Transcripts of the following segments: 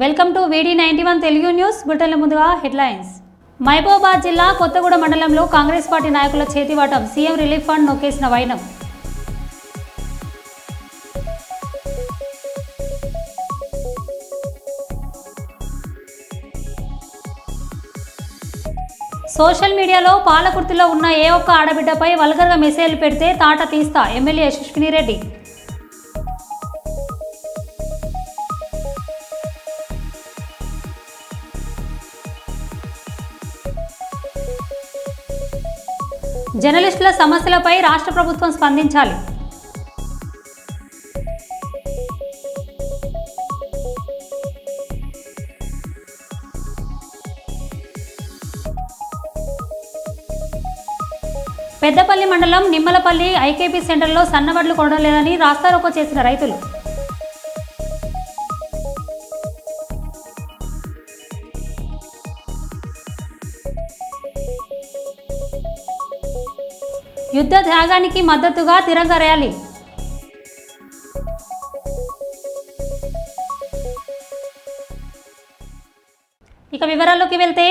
Welcome to V D ninety one Telugu news బులెటిన్ల ముందుగా headlines. Mahabubabad జిల్లా కొత్తగూడ మండలంలో కాంగ్రెస్ పార్టీ నాయకుల చేతివాటం సీఎం రిలీఫ్ ఫండ్ నొక్కేసిన వైనం. సోషల్ మీడియాలో పాలకుర్తిలో ఉన్న ఏ ఒక్క ఆడబిడ్డపై వల్గర్గా మెసేజ్లు పెడితే తాట తీస్తా ఎమ్మెల్యే యశస్విని రెడ్డి. జర్నలిస్టుల సమస్యలపై రాష్ట్ర ప్రభుత్వం స్పందించాలి. పెద్దపల్లి మండలం నిమ్మలపల్లి ఐకేపీ సెంటర్లో సన్నవడ్లు కొనడం లేదని రాస్తారోకో చేసిన రైతులు. యుద్ధ త్యాగానికి మద్దతుగా తిరంగ ర్యాలీ ఇక వివరాల్లోకి వెళ్తే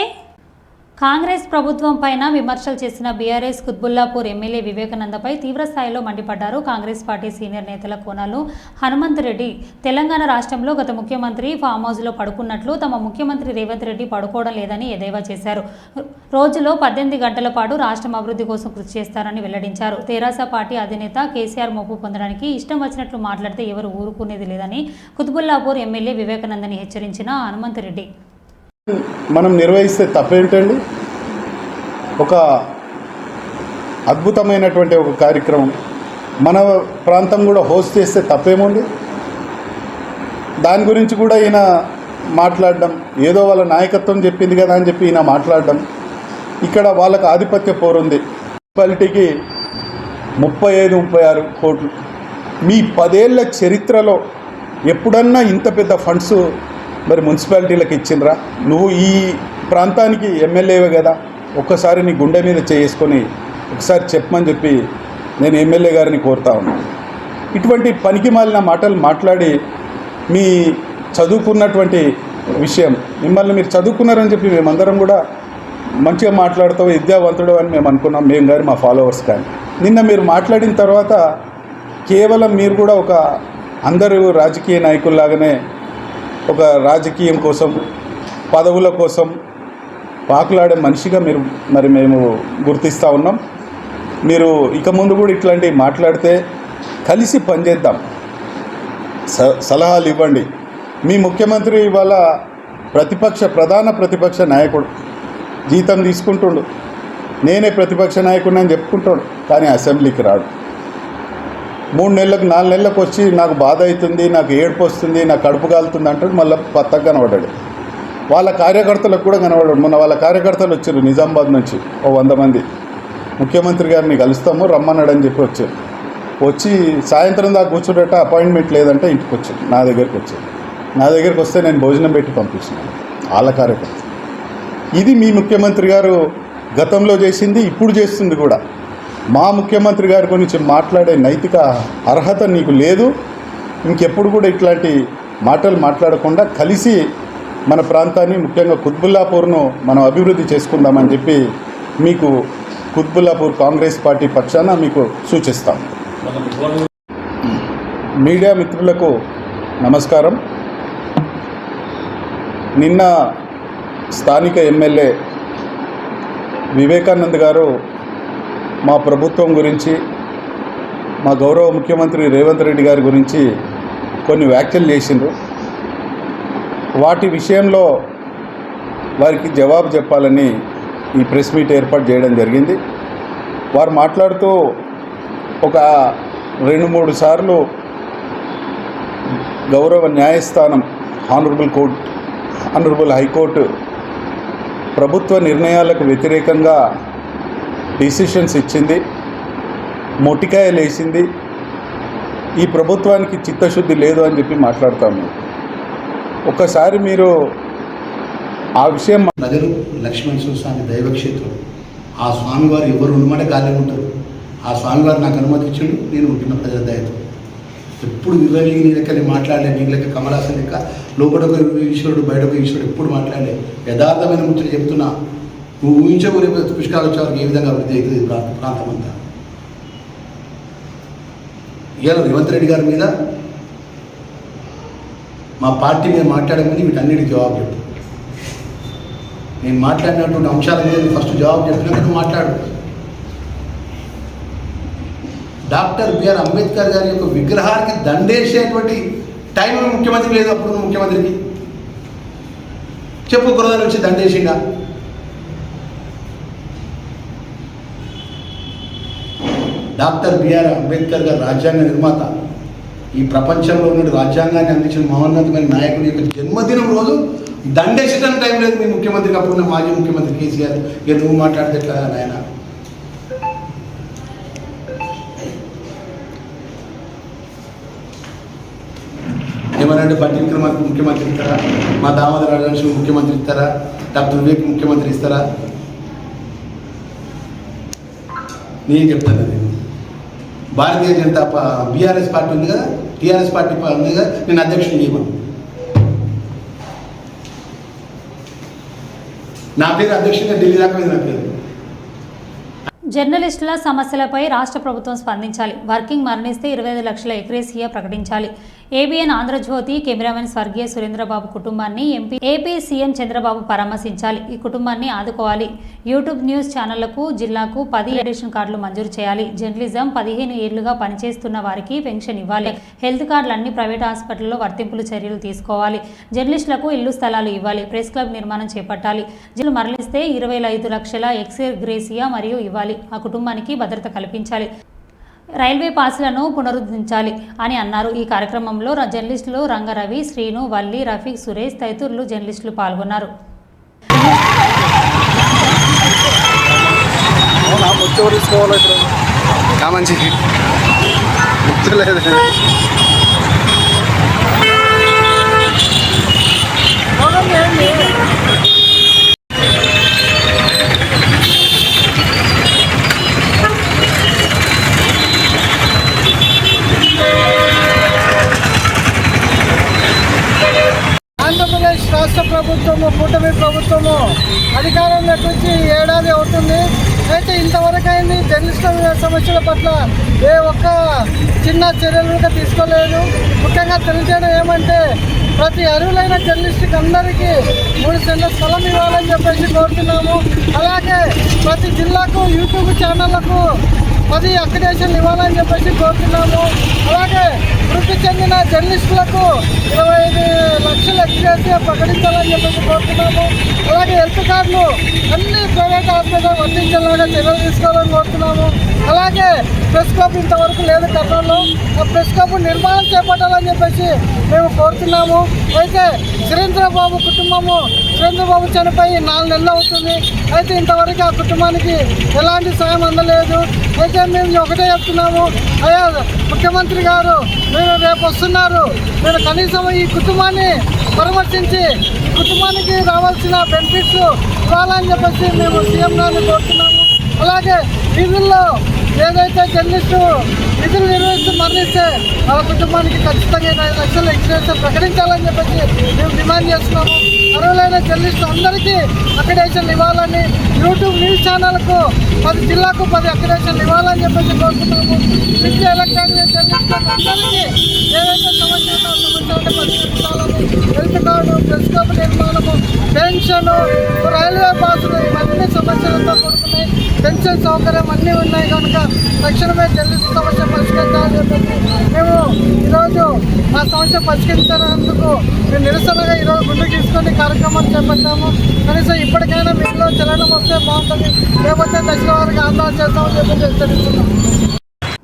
కాంగ్రెస్ ప్రభుత్వం పైన విమర్శలు చేసిన బీఆర్ఎస్ కుత్బుల్లాపూర్ ఎమ్మెల్యే వివేకానందపై తీవ్రస్థాయిలో మండిపడ్డారు కాంగ్రెస్ పార్టీ సీనియర్ నేతల కోనాలు హనుమంత్ రెడ్డి తెలంగాణ రాష్ట్రంలో గత ముఖ్యమంత్రి ఫామ్ హౌస్లో పడుకున్నట్లు తమ ముఖ్యమంత్రి రేవంత్ రెడ్డి పడుకోవడం లేదని ఎదేవా చేశారు. రోజులో పద్దెనిమిది గంటల పాటు రాష్ట్రం అభివృద్ధి కోసం కృషి చేస్తారని వెల్లడించారు. తెరాస పార్టీ అధినేత కేసీఆర్ మొప్పు పొందడానికి ఇష్టం వచ్చినట్లు మాట్లాడితే ఎవరు ఊరుకునేది లేదని కుత్బుల్లాపూర్ ఎమ్మెల్యే వివేకానందని హెచ్చరించిన హనుమంత్ రెడ్డి. మనం నిర్వహిస్తే తప్పేంటండి? ఒక అద్భుతమైనటువంటి ఒక కార్యక్రమం. మన ప్రాంతం కూడా హోస్ట్ చేస్తే తప్పేముంది? దాని గురించి కూడా ఈయన మాట్లాడడం ఏదో వాళ్ళ నాయకత్వం చెప్పింది కదా అని చెప్పి ఈయన మాట్లాడడం. ఇక్కడ వాళ్ళకు ఆధిపత్య పోరుంది మున్సిపాలిటీకి ముప్పై ఐదు ముప్పై ఆరు కోట్లు. మీ పదేళ్ళ చరిత్రలో ఎప్పుడన్నా ఇంత పెద్ద ఫండ్స్ మరి మున్సిపాలిటీలకు ఇచ్చిండ్రా? నువ్వు ఈ ప్రాంతానికి ఎమ్మెల్యేవే కదా ఒక్కసారి నీ గుండె మీద చేసుకొని ఒకసారి చెప్పమని చెప్పి నేను ఎమ్మెల్యే గారిని కోరుతా ఉన్నాను ఇటువంటి పనికి మాలిన మాటలు మాట్లాడి మీ చదువుకున్నటువంటి విషయం మిమ్మల్ని మీరు చదువుకున్నారని చెప్పి మేమందరం కూడా మంచిగా మాట్లాడుతావు విద్యావంతుడు అని మేము అనుకున్నాం మేము కానీ మా ఫాలోవర్స్ కానీ నిన్న మీరు మాట్లాడిన తర్వాత కేవలం మీరు కూడా ఒక అందరూ రాజకీయ నాయకుల్లాగానే ఒక రాజకీయం కోసం పదవుల కోసం పాకులాడే మనిషిగా మీరు మరి మేము గుర్తిస్తూ ఉన్నాం. మీరు ఇక ముందు కూడా ఇట్లాంటివి మాట్లాడితే కలిసి పనిచేద్దాం. స సలహాలు ఇవ్వండి. మీ ముఖ్యమంత్రి ఇవాళ ప్రతిపక్ష ప్రధాన ప్రతిపక్ష నాయకుడు జీతం తీసుకుంటుండు. నేనే ప్రతిపక్ష నాయకుడిని అని చెప్పుకుంటాడు. కానీ అసెంబ్లీకి రాడు. మూడు నెలలకు నాలుగు నెలలకు వచ్చి నాకు బాధ అవుతుంది నాకు ఏడుపు వస్తుంది నాకు కడుపు కాలుతుంది అంటాడు మళ్ళీ పత్తగా కనబడ్డాడు. వాళ్ళ కార్యకర్తలకు కూడా కనబడాడు మొన్న వాళ్ళ కార్యకర్తలు వచ్చారు నిజామాబాద్ నుంచి ఓ వంద మంది. ముఖ్యమంత్రి గారిని కలుస్తాము రమ్మన్నాడు అని చెప్పి వచ్చారు. వచ్చి సాయంత్రం దాకా కూర్చుంటే అపాయింట్మెంట్ లేదంటే ఇంటికి వచ్చారు నా దగ్గరికి వచ్చారు. నా దగ్గరికి వస్తే నేను భోజనం పెట్టి పంపించినాను వాళ్ళ కార్యకర్త. ఇది మీ ముఖ్యమంత్రి గారు గతంలో చేసింది ఇప్పుడు చేస్తుంది కూడా. మా ముఖ్యమంత్రి గారి గురించి మాట్లాడే నైతిక అర్హత నీకు లేదు. ఇంకెప్పుడు కూడా ఇట్లాంటి మాటలు మాట్లాడకుండా కలిసి మన ప్రాంతాన్ని ముఖ్యంగా కుత్బుల్లాపూర్ను మనం అభివృద్ధి చేసుకుందామని చెప్పి మీకు కుత్బుల్లాపూర్ కాంగ్రెస్ పార్టీ పక్షాన మీకు సూచిస్తాం. మీడియా మిత్రులకు నమస్కారం. నిన్న స్థానిక ఎమ్మెల్యే వివేకానంద్ గారు మా ప్రభుత్వం గురించి మా గౌరవ ముఖ్యమంత్రి రేవంత్ రెడ్డి గారి గురించి కొన్ని వ్యాఖ్యలు చేసిండ్రు. వాటి విషయంలో వారికి జవాబు చెప్పాలని ఈ ప్రెస్ మీట్ ఏర్పాటు చేయడం జరిగింది. వారు మాట్లాడుతూ ఒక రెండు మూడు సార్లు గౌరవ న్యాయస్థానం ఆనరబుల్ కోర్ట్ ఆనరబుల్ హైకోర్టు ప్రభుత్వ నిర్ణయాలకు వ్యతిరేకంగా డిసిషన్స్ ఇచ్చింది మొటికాయలు వేసింది ఈ ప్రభుత్వానికి చిత్తశుద్ధి లేదు అని చెప్పి మాట్లాడతాము ఒకసారి మీరు ఆ విషయం నగరు లక్ష్మణ స్వామి దైవక్షేత్రం ఆ స్వామివారు ఎవరు ఉన్నమాట గాలి ఉంటారు? ఆ స్వామివారు నాకు అనుమతి ఇచ్చిండు నేను ఉంటున్న ప్రజల దయతో. ఎప్పుడు విర్రవీగి నీ లెక్క మాట్లాడలే నీ లెక్క కమలాసన్ లెక్క లోపల ఒక ఈశ్వరుడు బయట ఒక ఈశ్వరుడు ఎప్పుడు మాట్లాడలే. యథార్థమైన ముచ్చట చెప్తున్నా నువ్వు ఊహించకునే పుష్కరాలు వచ్చేవారికి ఏ విధంగా అభివృద్ధి అవుతుంది ప్రాంతం అంతా. ఇవాళ రేవంత్ రెడ్డి గారి మీద మా పార్టీ మీద మాట్లాడే ముందు వీటన్నిటికి జవాబు చెప్పు. నేను మాట్లాడినటువంటి అంశాల మీద ఫస్ట్ జవాబు చెప్పినాక నువ్వు మాట్లాడు డాక్టర్ బిఆర్ అంబేద్కర్ గారి యొక్క విగ్రహానికి దండేసేటువంటి టైం ముఖ్యమంత్రి లేదు అప్పుడు ముఖ్యమంత్రికి. చెప్పు కురదాన్ని వచ్చి దండేసిండా? డాక్టర్ బిఆర్ అంబేద్కర్ గారు రాజ్యాంగ నిర్మాత. ఈ ప్రపంచంలో ఉన్న రాజ్యాంగాన్ని అందించిన మహోన్నతమైన నాయకుడి యొక్క జన్మదినం రోజు దండేసడానికి టైం లేదు మీ ముఖ్యమంత్రికి. అప్పుడున్న మాజీ ముఖ్యమంత్రి కేసీఆర్ ఇక నువ్వు మాట్లాడితే ఎట్లా నాయన? ఏమనంటే బట్టి విక్రమార్క ముఖ్యమంత్రి ఇస్తారా? మా దామోదర రాజవంశి ముఖ్యమంత్రి ఇస్తారా? డాక్టర్ వివేక్ ముఖ్యమంత్రి ఇస్తారా? నేను చెప్తాను అది. భారతీయ జనతా బీఆర్ఎస్ పార్టీ ఉంది కదా టీఆర్ఎస్ పార్టీ ఉంది కదా నేను అధ్యక్షుడు చేయమను. నా పేరు అధ్యక్షుడిగా ఢిల్లీ దాకా నా పేరు. జర్నలిస్టుల సమస్యలపై రాష్ట్ర ప్రభుత్వం స్పందించాలి. వర్కింగ్ మరణిస్తే ఇరవై ఐదు లక్షల ఎక్రేసియా ప్రకటించాలి. ఏబిఎన్ ఆంధ్రజ్యోతి కెమెరామెన్ స్వర్గీయ సురేంద్రబాబు కుటుంబాన్ని ఎంపీ ఏపీ సీఎం చంద్రబాబు పరామర్శించాలి. ఈ కుటుంబాన్ని ఆదుకోవాలి. యూట్యూబ్ న్యూస్ ఛానళ్ళకు జిల్లాకు పది ఎడిషన్ కార్డులు మంజూరు చేయాలి. జర్నలిజం పదిహేను ఏళ్ళుగా పనిచేస్తున్న వారికి పెన్షన్ ఇవ్వాలి. హెల్త్ కార్డులు అన్ని ప్రైవేట్ హాస్పిటల్లో వర్తింపులు చర్యలు తీసుకోవాలి. జర్నలిస్టులకు ఇల్లు స్థలాలు ఇవ్వాలి. ప్రెస్ క్లబ్ నిర్మాణం చేపట్టాలి. జిల్లు మరలిస్తే ఇరవై ఐదు లక్షల ఎక్స్ గ్రేసియా మరియు ఇవ్వాలి. ఆ కుటుంబానికి భద్రత కల్పించాలి. రైల్వే పాసులను పునరుద్ధరించాలి అని అన్నారు. ఈ కార్యక్రమంలో జర్నలిస్టులు రంగరవి శ్రీను వల్లి రఫీక్ సురేష్ తదితరులు జర్నలిస్టులు పాల్గొన్నారు. రాష్ట్ర ప్రభుత్వము కూటమి ప్రభుత్వము అధికారంలోకి వచ్చి ఏడాది అవుతుంది. అయితే ఇంతవరకు అయింది జర్నలిస్టుల సమస్యల పట్ల ఏ ఒక్క చిన్న చర్యలు కూడా తీసుకోలేదు. ముఖ్యంగా తెలియజేయడం ఏమంటే ప్రతి అరువులైన జర్నలిస్టుకి అందరికీ మూడు సెంట్ల స్థలం ఇవ్వాలని చెప్పేసి కోరుతున్నాము. అలాగే ప్రతి జిల్లాకు యూట్యూబ్ ఛానళ్ళకు పది అక్రిడేషన్లు ఇవ్వాలని చెప్పేసి కోరుతున్నాము. అలాగే వృద్ధి చెందిన జర్నలిస్టులకు ఇరవై ఐదు లక్షల ఎక్స్గ్రేసియా ప్రకటించాలని చెప్పేసి కోరుతున్నాము. అలాగే హెల్త్ కార్డులు అన్ని ప్రైవేట్ హాస్పిటల్ వర్తించేలాగా చర్యలు తీసుకోవాలని కోరుతున్నాము. అలాగే ప్రెస్ క్లబ్ ఇంతవరకు లేదు కర్నూలులో ఆ ప్రెస్ క్లబ్ నిర్మాణం చేపట్టాలని చెప్పేసి మేము కోరుతున్నాము. అయితే సురేంద్రబాబు కుటుంబము సురేంద్రబాబు చనిపోయి నాలుగు నెలలు అవుతుంది. అయితే ఇంతవరకు ఆ కుటుంబానికి ఎలాంటి సాయం అందలేదు. అయితే మేము ఒకటే చెప్తున్నాము. అయ్యా ముఖ్యమంత్రి గారు మీరు రేపు వస్తున్నారు. మీరు కనీసం ఈ కుటుంబాన్ని పరామర్శించి ఈ కుటుంబానికి రావాల్సిన బెనిఫిట్స్ ఇవ్వాలని చెప్పేసి మేము సీఎం గారిని కోరుతున్నాము. అలాగే వీధుల్లో ఏదైతే జర్నలిస్టు విధులు నిర్వహిస్తూ మరణిస్తే వాళ్ళ కుటుంబానికి ఖచ్చితంగా ఐదు లక్షల ఇన్సూరెన్స్ ప్రకటించాలని చెప్పేసి మేము డిమాండ్ చేస్తున్నాము. అర్హులైన జర్నలిస్టు అందరికీ అక్రిడేషన్లు ఇవ్వాలని యూట్యూబ్ న్యూస్ ఛానల్కు పది జిల్లాకు పది అక్రిడేషన్లు ఇవ్వాలని చెప్పేసి కోరుతున్నాము విద్య ఎలక్ట్రానిక్ జర్నలిస్టులకు అందరికీ ఏదైతే సమస్య ఉందో ఆ సమస్యలను పరిష్కరించాలని హెల్త్ కార్డు ప్రెస్ క్లబ్ నిర్మాణము పెన్షన్ రైల్వే పాసులు ఇవన్నీ సమస్యలతో కూడుకున్నాయి పెన్షన్ సౌకర్యం అన్నీ ఉన్నాయి కనుక తక్షణమే జర్నలిస్ట్ సమస్య పరిష్కరించాలని చెప్పేసి మేము ఈరోజు ఆ సమస్య పరిష్కరించినందుకు మేము నిరసనగా ఈరోజు గుండు తీసుకొని కార్యక్రమం చేపట్టాము కనీసం ఇప్పటికైనా మీలో చలనం వస్తే బాగుంటుంది లేకపోతే దశల వారికి ఆందోళన చేస్తామని చెప్పి హెచ్చరిస్తున్నాం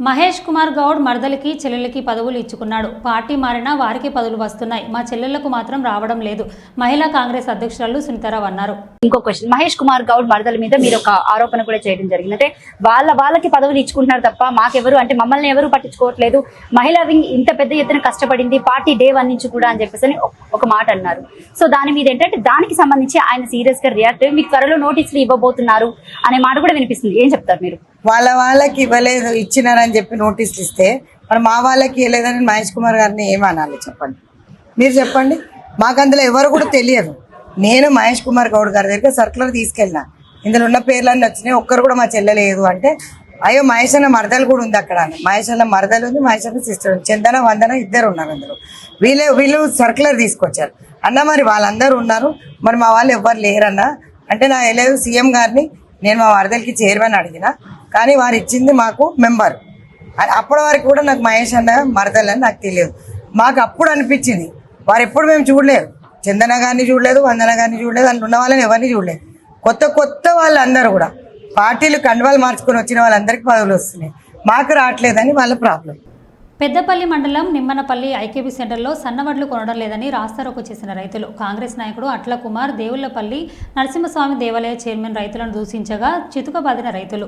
మహేష్ కుమార్ గౌడ్ మరదలికి చెల్లెలకి పదవులు ఇచ్చుకున్నాడు. పార్టీ మారినా వారికి పదవులు వస్తున్నాయి. మా చెల్లెళ్ళకు మాత్రం రావడం లేదు. మహిళా కాంగ్రెస్ అధ్యక్షురాలు సునీతారావు అన్నారు. ఇంకో క్వశ్చన్ మహేష్ కుమార్ గౌడ్ మరదల మీద మీరు ఒక ఆరోపణ కూడా చేయడం జరిగింది. అంటే వాళ్ళ వాళ్ళకి పదవులు ఇచ్చుకుంటున్నారు తప్ప మాకెవరు అంటే మమ్మల్ని ఎవరు పట్టించుకోవట్లేదు. మహిళా వింగ్ ఇంత పెద్ద ఎత్తున కష్టపడింది. పార్టీ డే వన్ నుంచి కూడా అని చెప్పేసి ఒక- మాట అన్నారు. సో దాని మీద ఏంటంటే దానికి సంబంధించి ఆయన సీరియస్గా రియాక్ట్ మీకు త్వరలో నోటీసులు ఇవ్వబోతున్నారు అనే మాట కూడా వినిపిస్తుంది. ఏం చెప్తారు మీరు? వాళ్ళ వాళ్ళకి ఇవ్వలేదు ఇచ్చినారని చెప్పి నోటీసులు ఇస్తే మరి మా వాళ్ళకి ఇవ్వలేదని మహేష్ కుమార్ గారిని ఏమనాలి చెప్పండి? మీరు చెప్పండి. మాకు అందులో ఎవరు కూడా తెలియదు. నేను మహేష్ కుమార్ గౌడ్ గారి దగ్గర సర్కులర్ తీసుకెళ్ళిన. ఇందులో ఉన్న పేర్లన్నీ వచ్చినాయి. ఒక్కరు కూడా మా చెల్లెలేదు అంటే అయ్యో మహేష్ అన్న మరదలు కూడా ఉంది అక్కడ. మహేష్ అన్న మరదలు ఉంది మహేష్ అన్న సిస్టర్ ఉంది. చందన వందన ఇద్దరు ఉన్నారు అందులో. వీళ్ళు వీళ్ళు సర్కులర్ తీసుకొచ్చారు. అన్న మరి వాళ్ళందరూ ఉన్నారు. మరి మా వాళ్ళు ఎవ్వరు లేరన్నా. అంటే నా వెళ్ళలేదు సీఎం గారిని నేను మా వరదలకి చేరువని అడిగిన. కానీ వారు ఇచ్చింది మాకు మెంబర్. అప్పటి వరకు కూడా నాకు మహేష్ అన్న మరదలని అని నాకు తెలియదు. మాకు అప్పుడు అనిపించింది వారు ఎప్పుడు మేము చూడలేదు. చందన గారిని చూడలేదు వందన గారిని చూడలేదు అందులో ఉన్న వాళ్ళని ఎవరిని చూడలేదు. కొత్త కొత్త వాళ్ళందరూ కూడా పార్టీలు కండువాలు మార్చుకొని వచ్చిన వాళ్ళందరికీ పదవులు వస్తున్నాయి. మాకు రావట్లేదని వాళ్ళ ప్రాబ్లం. పెద్దపల్లి మండలం నిమ్మనపల్లి ఐకేబీ సెంటర్లో సన్నవడ్లు కొనడం లేదని రాస్తారోకు చేసిన రైతులు. కాంగ్రెస్ నాయకుడు అట్ల కుమార్ దేవుళ్ళపల్లి నరసింహస్వామి దేవాలయ చైర్మన్ రైతులను దూషించగా చితుకబాదిన రైతులు.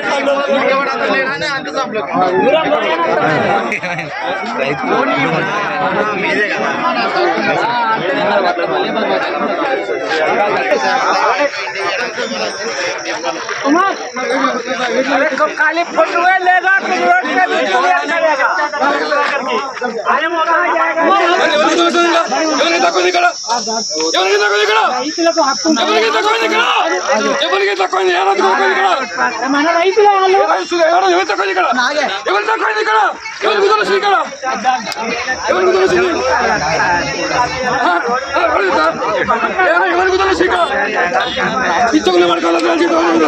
खाली फोटो लेगा तो रोड पे भी क्लियर करेगा अरे मोगा जाएगा ఎవరికి తక్కువ ఇక్కడ ఎవరికి తక్కువ ఇక్కడ ఎవరికి తక్కువ ఇక్కడ ఎవరికి తక్కువ ఎవరికి తక్కువ ఇక్కడ మన రైతుల వాళ్ళు ఎవరు తక్కువ ఇక్కడ ఎవరు తక్కువ ఇక్కడ ఎవరికి తెలుసు ఇక్కడ ఎవరికి తెలుసు ఎవరికి తెలుసు ఇక్కడ పిచ్చకులు మనకు తెలిసి వెళ్ళిపోవాలి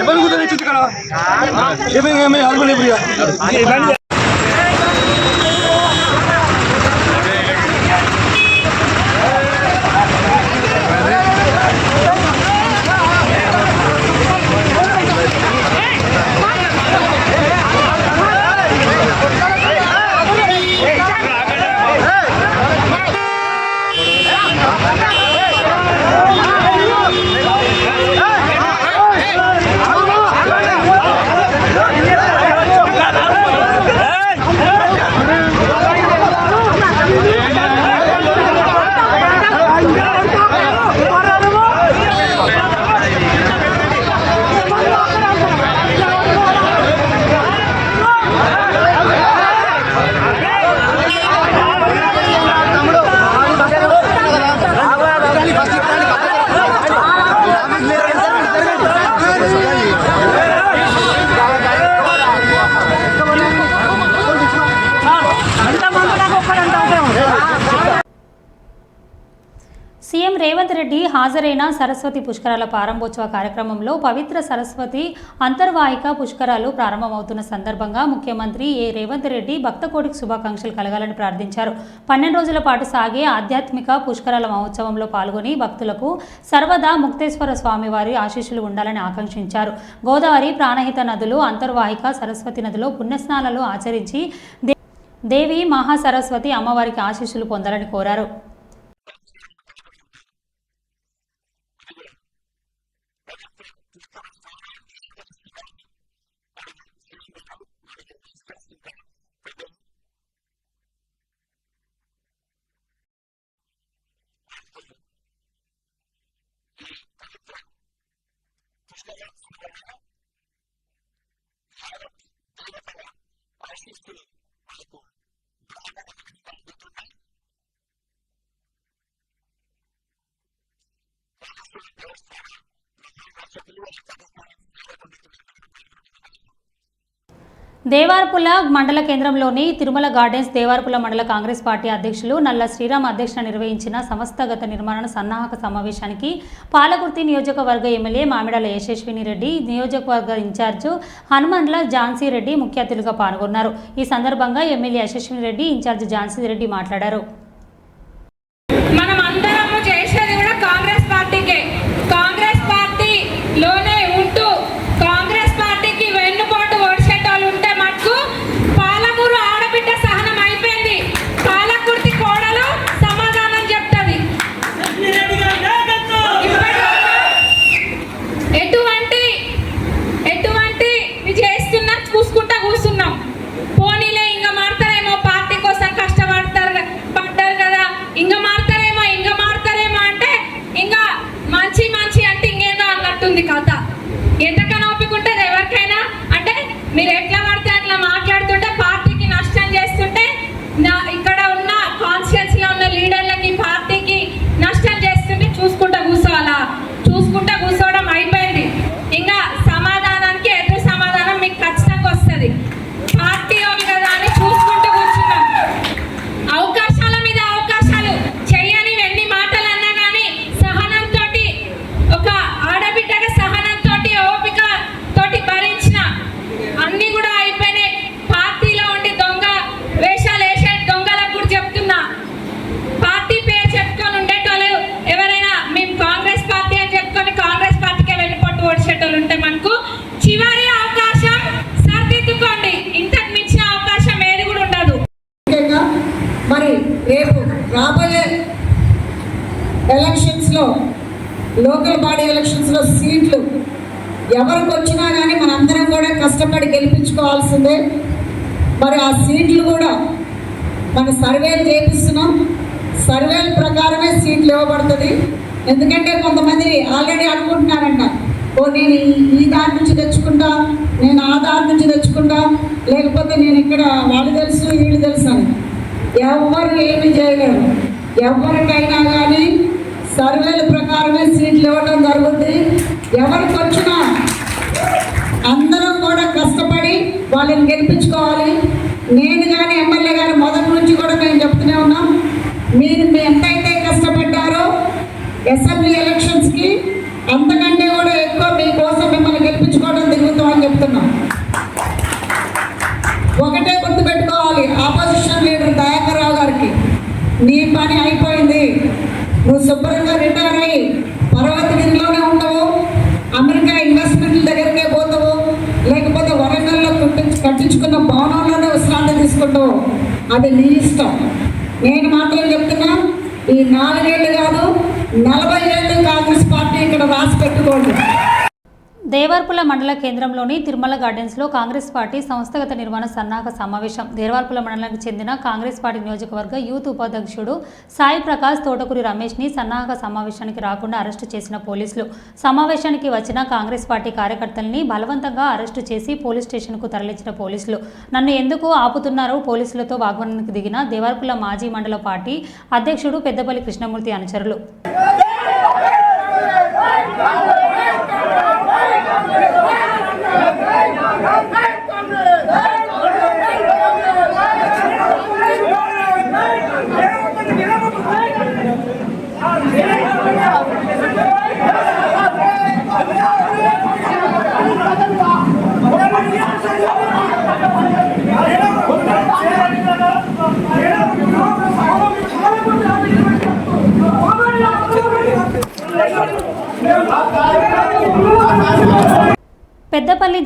ఎవరికి తెలియచ్చు ఇక్కడ? ఏమేమి ఏమేమి ఆల్బనీ రేవంత్ రెడ్డి హాజరైన సరస్వతి పుష్కరాల ప్రారంభోత్సవ కార్యక్రమంలో పవిత్ర సరస్వతి అంతర్వాహిక పుష్కరాలు ప్రారంభమవుతున్న సందర్భంగా ముఖ్యమంత్రి ఏ రేవంత్ రెడ్డి భక్తకోటికి శుభాకాంక్షలు కలగాలని ప్రార్థించారు. పన్నెండు రోజుల పాటు సాగే ఆధ్యాత్మిక పుష్కరాల మహోత్సవంలో పాల్గొని భక్తులకు సర్వదా ముక్తేశ్వర స్వామివారి ఆశీస్సులు ఉండాలని ఆకాంక్షించారు. గోదావరి ప్రాణహిత నదులు అంతర్వాహిక సరస్వతి నదిలో పుణ్యస్నానాలు ఆచరించి దే- దేవి మహాసరస్వతి అమ్మవారికి ఆశీస్సులు పొందాలని కోరారు. Mas, దేవారపుల మండల కేంద్రంలోని తిరుమల గార్డెన్స్ దేవారపుల మండల కాంగ్రెస్ పార్టీ అధ్యక్షులు నల్ల శ్రీరామ్ అధ్యక్షత నిర్వహించిన సంస్థాగత నిర్మాణ సన్నాహక సమావేశానికి పాలకుర్తి నియోజకవర్గ ఎమ్మెల్యే మామిడాల యశస్విని రెడ్డి నియోజకవర్గ ఇన్ఛార్జ్ హనుమండ్ల ఝాన్సీ రెడ్డి ముఖ్య అతిథులుగా పాల్గొన్నారు. ఈ సందర్భంగా ఎమ్మెల్యే యశస్విని రెడ్డి ఇన్ఛార్జ్ ఝాన్సీ రెడ్డి మాట్లాడారు. సర్వేల ప్రకారమే సీట్లు ఇవ్వబడుతుంది. ఎందుకంటే కొంతమంది ఆల్రెడీ అనుకుంటున్నారంట ఓ నేను ఈ- దారి నుంచి తెచ్చుకుంటా నేను ఆ దారి నుంచి తెచ్చుకుంటా లేకపోతే నేను ఇక్కడ వాళ్ళు తెలుసు వీళ్ళు తెలుసు అని. ఎవరు ఏమి చేయగలరు ఎవరికైనా కానీ సర్వేల ప్రకారమే సీట్లు ఇవ్వడం జరుగుతుంది ఎవరికి వచ్చినా అందరం కూడా కష్టపడి వాళ్ళని గెలిపించుకోవాలి. నేను కానీ ఎమ్మెల్యే గారు మొదటి నుంచి కూడా మేము చెప్తూనే ఉన్నాం. మీరు మీ ఎంతైతే కష్టపడ్డారో అసెంబ్లీ ఎలక్షన్స్కి అంతకంటే కూడా ఎక్కువ మీకోసం మిమ్మల్ని గెలిపించుకోవడం తిరుగుతామని చెప్తున్నాం. ఒకటే గుర్తుపెట్టుకోవాలి ఆపోజిషన్ లీడర్ దయాకర్రావు గారికి నీ పని అయిపోయింది నువ్వు శుభ్రంగా రిటైర్ అయ్యి పర్వతగిరిలోనే ఉండవు అమెరికా ఇన్వెస్ట్మెంట్ల దగ్గరికే పోతావు లేకపోతే వరంగల్లో కట్టించు కట్టించుకున్న భవనంలోనే విశ్రాంతి తీసుకుంటావు. అది నీ ఇష్టం. నేను మాత్రం చెప్తున్నా ఈ నాలుగేళ్ళు కాదు నలభై ఏళ్ళు కాంగ్రెస్ పార్టీ ఇక్కడ రాసి పెట్టుకోండి. దేవార్పుల మండల కేంద్రంలోని తిరుమల గార్డెన్స్లో కాంగ్రెస్ పార్టీ సంస్థగత నిర్మాణ సన్నాహక సమావేశం. దేవార్పుల మండలానికి చెందిన కాంగ్రెస్ పార్టీ నియోజకవర్గ యూత్ ఉపాధ్యక్షుడు సాయి ప్రకాష్ తోటకూరి రమేష్ని సన్నాహక సమావేశానికి రాకుండా అరెస్టు చేసిన పోలీసులు. సమావేశానికి వచ్చిన కాంగ్రెస్ పార్టీ కార్యకర్తల్ని బలవంతంగా అరెస్టు చేసి పోలీస్ స్టేషన్కు తరలించిన పోలీసులు. నన్ను ఎందుకు ఆపుతున్నారో పోలీసులతో వాగ్వాదానికి దిగిన దేవార్పుల మాజీ మండల పార్టీ అధ్యక్షుడు పెద్దపల్లి కృష్ణమూర్తి అనుచరులు.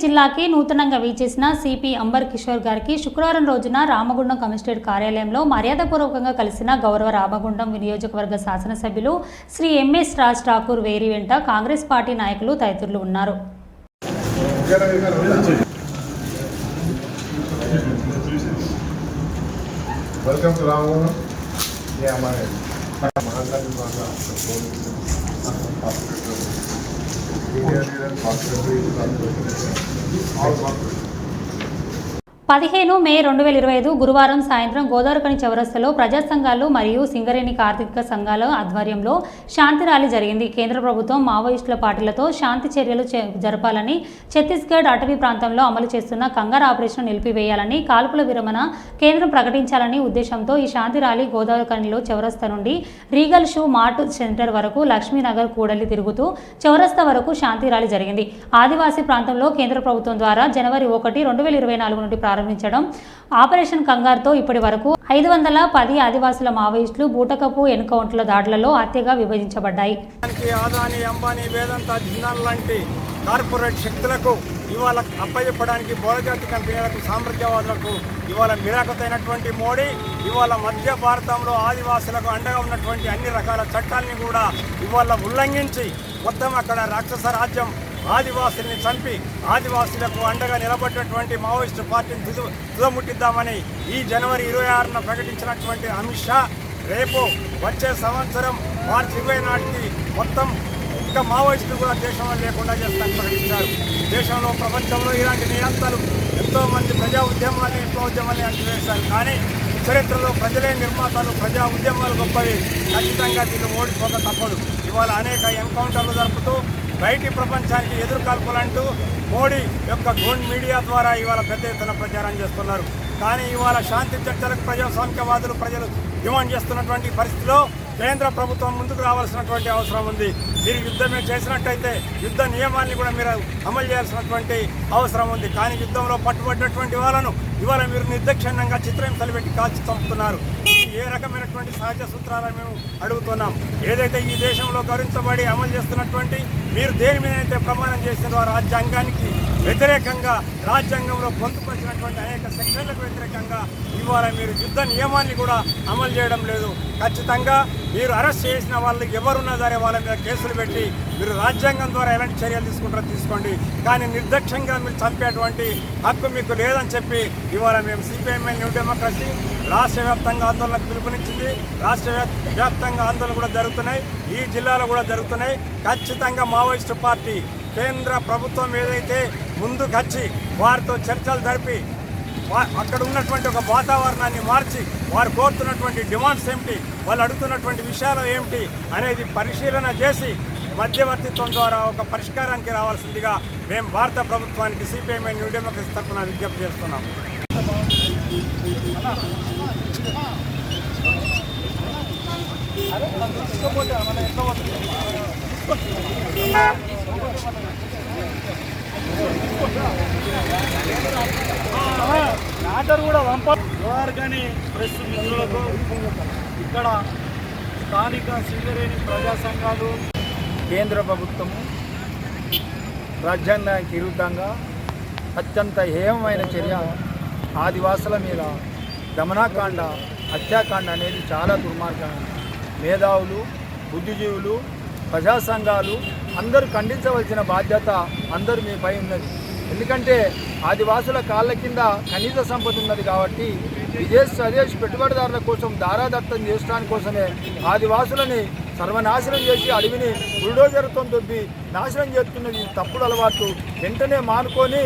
జిల్లాకి నూతనంగా వీచేసిన సిపి అంబర్ కిషోర్ గారికి శుక్రవారం రోజున రామగుండం కమిషనరేట్ కార్యాలయంలో మర్యాదపూర్వకంగా కలిసిన గౌరవ రామగుండం నియోజకవర్గ శాసనసభ్యులు శ్రీ ఎంఎస్ రాజ్ ఠాకూర్ వేరి వెంట కాంగ్రెస్ పార్టీ నాయకులు తదితరులు ఉన్నారు. వెల్కమ్ టు రామగుండం All పదిహేను మే రెండు వేల ఇరవై ఐదు గురువారం సాయంత్రం గోదావరికని చౌరస్తలో ప్రజా సంఘాలు మరియు సింగరేణి కార్మిక సంఘాల ఆధ్వర్యంలో శాంతి ర్యాలీ జరిగింది. కేంద్ర ప్రభుత్వం మావోయిస్టుల పార్టీలతో శాంతి చర్యలు జరపాలని ఛత్తీస్గఢ్ అటవీ ప్రాంతంలో అమలు చేస్తున్న కంగారు ఆపరేషన్ నిలిపివేయాలని కాల్పుల విరమణ కేంద్రం ప్రకటించాలని ఉద్దేశంతో ఈ శాంతి ర్యాలీ గోదావరికనిలో చౌరస్తా నుండి రీగల్ షూ మార్ట్ సెంటర్ వరకు లక్ష్మీనగర్ కూడలి తిరుగుతూ చౌరస్తా వరకు శాంతి ర్యాలీ జరిగింది. ఆదివాసీ ప్రాంతంలో కేంద్ర ప్రభుత్వం ద్వారా జనవరి ఒకటి రెండు వేల ఇరవై నాలుగు నుండి ప్రారంభించడం. ఆపరేషన్ కంగారుతో ఇప్పటి వరకు ఐదు వందల పది ఆదివాసుల మావోయిస్టులు బూటకపు ఎన్కౌంటర్ల దాడులలో హత్యగా విభజించబడ్డాయి. ఆదాని అంబానీ వేదాంత లాంటి కార్పొరేట్ శక్తులకు ఇవాళ అప్పచెప్పడానికి బోలజాతి కంపెనీలకు సామ్రాజ్యవాదులకు ఇవాళ మిరాకతైనటువంటి మోడీ ఇవాళ మధ్య భారతంలో ఆదివాసులకు అండగా ఉన్నటువంటి అన్ని రకాల చట్టాలని కూడా ఇవాళ ఉల్లంఘించి మొత్తం అక్కడ రాక్షస రాజ్యం ఆదివాసుల్ని చంపి ఆదివాసులకు అండగా నిలబడినటువంటి మావోయిస్టు పార్టీని తుద తుదముట్టిద్దామని ఈ జనవరి ఇరవై ఆరున ప్రకటించినటువంటి అమిత్ షా రేపు వచ్చే సంవత్సరం మార్చి ఇరవై నాటికి మొత్తం ఇంకా మావోయిస్టులు కూడా దేశంలో లేకుండా చేస్తానని ప్రకటించారు. దేశంలో ప్రపంచంలో ఇలాంటి నియంత్రణలు ఎంతో మంది ప్రజా ఉద్యమాన్ని విప్లవ ఉద్యమాన్ని అంటివేశారు కానీ చరిత్రలో ప్రజలే నిర్మాతలు ప్రజా ఉద్యమాలు గొప్పవి. ఖచ్చితంగా దీన్ని ఓడిపోక తప్పదు. ఇవాళ అనేక ఎన్కౌంటర్లు జరుపుతూ బయటి ప్రపంచానికి ఎదురుకాల్పులంటూ మోడీ యొక్క గోల్డ్ మీడియా ద్వారా ఇవాళ పెద్ద ఎత్తున ప్రచారం చేస్తున్నారు. కానీ ఇవాళ శాంతి చర్చలకు ప్రజాస్వామికవాదులు ప్రజలు డిమాండ్ చేస్తున్నటువంటి పరిస్థితిలో కేంద్ర ప్రభుత్వం ముందుకు రావాల్సినటువంటి అవసరం ఉంది. మీరు యుద్ధమే చేసినట్టయితే యుద్ధ నియమాన్ని కూడా మీరు అమలు చేయాల్సినటువంటి అవసరం ఉంది. కానీ యుద్ధంలో పట్టుబడినటువంటి వాళ్ళను ఇవాళ మీరు నిర్దక్షిణంగా చిత్రం పెట్టి కాల్చి చంపుతున్నారు. ఏ రకమైనటువంటి సహజ సూత్రాలను మేము అడుగుతున్నాం? ఏదైతే ఈ దేశంలో గౌరవించబడి అమలు చేస్తున్నటువంటి మీరు దేని మీద అయితే ప్రమాణం చేసినారో ఆ రాజ్యాంగానికి వ్యతిరేకంగా రాజ్యాంగంలో పొందుపరిచినటువంటి అనేక సెక్షన్లకు వ్యతిరేకంగా ఇవాళ మీరు యుద్ధ నియమాన్ని కూడా అమలు చేయడం లేదు. ఖచ్చితంగా మీరు అరెస్ట్ చేసిన వాళ్ళు ఎవరున్నా సరే వాళ్ళ మీద కేసులు పెట్టి మీరు రాజ్యాంగం ద్వారా ఎలాంటి చర్యలు తీసుకుంటారో తీసుకోండి. కానీ నిర్దక్ష్యంగా మీరు చంపేటువంటి హక్కు మీకు లేదని చెప్పి ఇవాళ మేము సిపిఎంఐ న్యూ డెమోక్రసీ రాష్ట్ర వ్యాప్తంగా ఆందోళనకు పిలుపునిచ్చింది. రాష్ట్ర వ్యాప్తంగా ఆందోళనలు కూడా జరుగుతున్నాయి. ఈ జిల్లాలో కూడా జరుగుతున్నాయి. ఖచ్చితంగా మావోయిస్టు పార్టీ కేంద్ర ప్రభుత్వం ఏదైతే ముందుకొచ్చి వారితో చర్చలు జరిపి వా- అక్కడ ఉన్నటువంటి ఒక వాతావరణాన్ని మార్చి వారు కోరుతున్నటువంటి డిమాండ్స్ ఏమిటి వాళ్ళు అడుగుతున్నటువంటి విషయాలు ఏమిటి అనేది పరిశీలన చేసి మధ్యవర్తిత్వం ద్వారా ఒక పరిష్కారానికి రావాల్సిందిగా మేము భారత ప్రభుత్వానికి సిపిఐఎం న్యూ డెమోక్రసీ తరఫున విజ్ఞప్తి చేస్తున్నాం. కానీ ప్రెస్ మిత్రులకు ఇక్కడ స్థానిక సింగరేణి ప్రజా సంఘాలు కేంద్ర ప్రభుత్వము రాజ్యాంగానికి విరుద్ధంగా అత్యంత హేయమైన చర్య ఆదివాసుల మీద దమనాకాండ హత్యాకాండ అనేది చాలా దుర్మార్గమైనది మేధావులు బుద్ధిజీవులు ప్రజా సంఘాలు అందరూ ఖండించవలసిన బాధ్యత అందరూ మీపై ఉన్నది. ఎందుకంటే ఆదివాసుల కాళ్ళ కింద ఖనిజ సంపద ఉన్నది కాబట్టి విదేశ స్వదేశ్ పెట్టుబడిదారుల కోసం దారాదత్తం చేయడానికి కోసమే ఆదివాసులని సర్వనాశనం చేసి అడవిని బుల్డోజర్తో దొబ్బి నాశనం చేస్తున్నది. తప్పుడు అలవాటు వెంటనే మానుకొని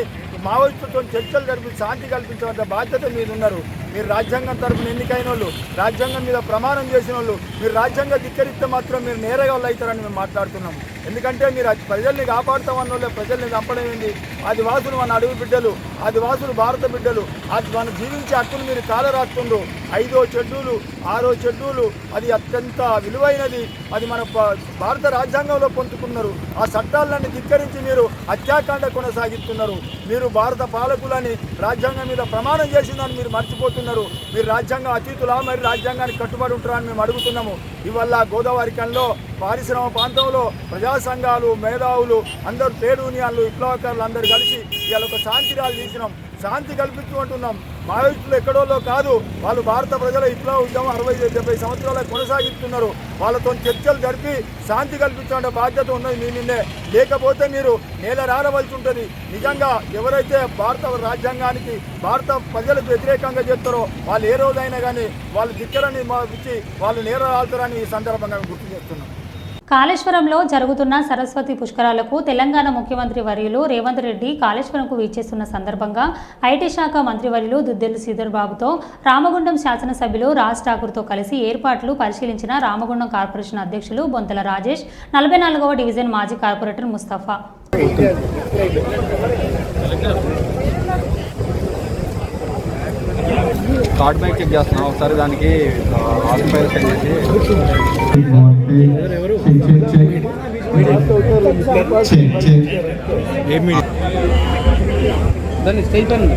మావోయిస్టులతో చర్చలు జరిపి శాంతి కల్పించవలసిన బాధ్యత మీరున్నారు. మీరు రాజ్యాంగం తరపున ఎన్నికైన వాళ్ళు రాజ్యాంగం మీద ప్రమాణం చేసిన వాళ్ళు మీరు రాజ్యాంగ ధిక్కరిస్తే మాత్రం మీరు నేరగా వాళ్ళు అవుతారని మేము మాట్లాడుతున్నాం. ఎందుకంటే మీరు ప్రజల్ని ప్రజల్ని కాపాడుతామన్న వాళ్ళే ప్రజల్ని చంపడం ఏంది? ఆదివాసులు మన అడవి బిడ్డలు ఆదివాసులు భారత బిడ్డలు అది మన జీవించే హక్కును మీరు కాలరాస్తుండ్రు ఐదో షెడ్యూలు ఆరో షెడ్యూలు అది అత్యంత విలువైనది. అది మన భారత రాజ్యాంగంలో పొందుకున్నారు. ఆ చట్టాలన్నీ ధిక్కరించి మీరు హత్యాకాండ కొనసాగిస్తున్నారు. మీరు భారత పాలకులని రాజ్యాంగం మీద ప్రమాణం చేసిందని మీరు మర్చిపోతున్నారు. మీరు రాజ్యాంగం అతీతులా? మరి రాజ్యాంగానికి కట్టుబడి ఉంటారని మేము అడుగుతున్నాము. ఇవల్ల గోదావరి కన్లో పారిశ్రామిక ప్రాంతంలో ప్రజా సంఘాలు మేధావులు అందరూ ట్రేడ్ యూనియన్లు విప్లవకారులు అందరూ కలిసి ఇవాళ ఒక శాంతి రాజు తీసినాం. శాంతి కల్పించుకుంటున్నాం మావోయిస్టులు ఎక్కడోలో కాదు. వాళ్ళు భారత ప్రజల ఇట్లా ఉద్యమం అరవై డెబ్బై సంవత్సరాల కొనసాగిస్తున్నారు. వాళ్ళతో చర్చలు జరిపి శాంతి కల్పించాలంటే బాధ్యత ఉన్నది మీ నిన్నే లేకపోతే మీరు నేల రారవలసి ఉంటుంది. నిజంగా ఎవరైతే భారత రాజ్యాంగానికి భారత ప్రజలకు వ్యతిరేకంగా చేస్తారో వాళ్ళు ఏ రోజైనా కానీ వాళ్ళు దిక్కరని మా ఇచ్చి వాళ్ళు నేర రాలుతారని ఈ సందర్భంగా గుర్తు చేస్తున్నాం. కాళేశ్వరంలో జరుగుతున్న సరస్వతి పుష్కరాలకు తెలంగాణ ముఖ్యమంత్రి వర్యులు రేవంత్ రెడ్డి కాళేశ్వరంకు వీచేస్తున్న సందర్భంగా ఐటీ శాఖ మంత్రివర్యులు దుద్దెలు శ్రీధర్ బాబుతో రామగుండం శాసనసభ్యులు రాజ్ ఠాకూర్తో కలిసి ఏర్పాట్లు పరిశీలించిన రామగుండం కార్పొరేషన్ అధ్యక్షులు బొంతల రాజేష్ నలభై నాలుగవ డివిజన్ మాజీ corporator Mustafa. Card back check చేస్తున్నాం. ఒకసారి దానికి ఆక్యుపైర్ సెండ్ చేసి దాన్ని స్టేజ్ పైన ఉంది.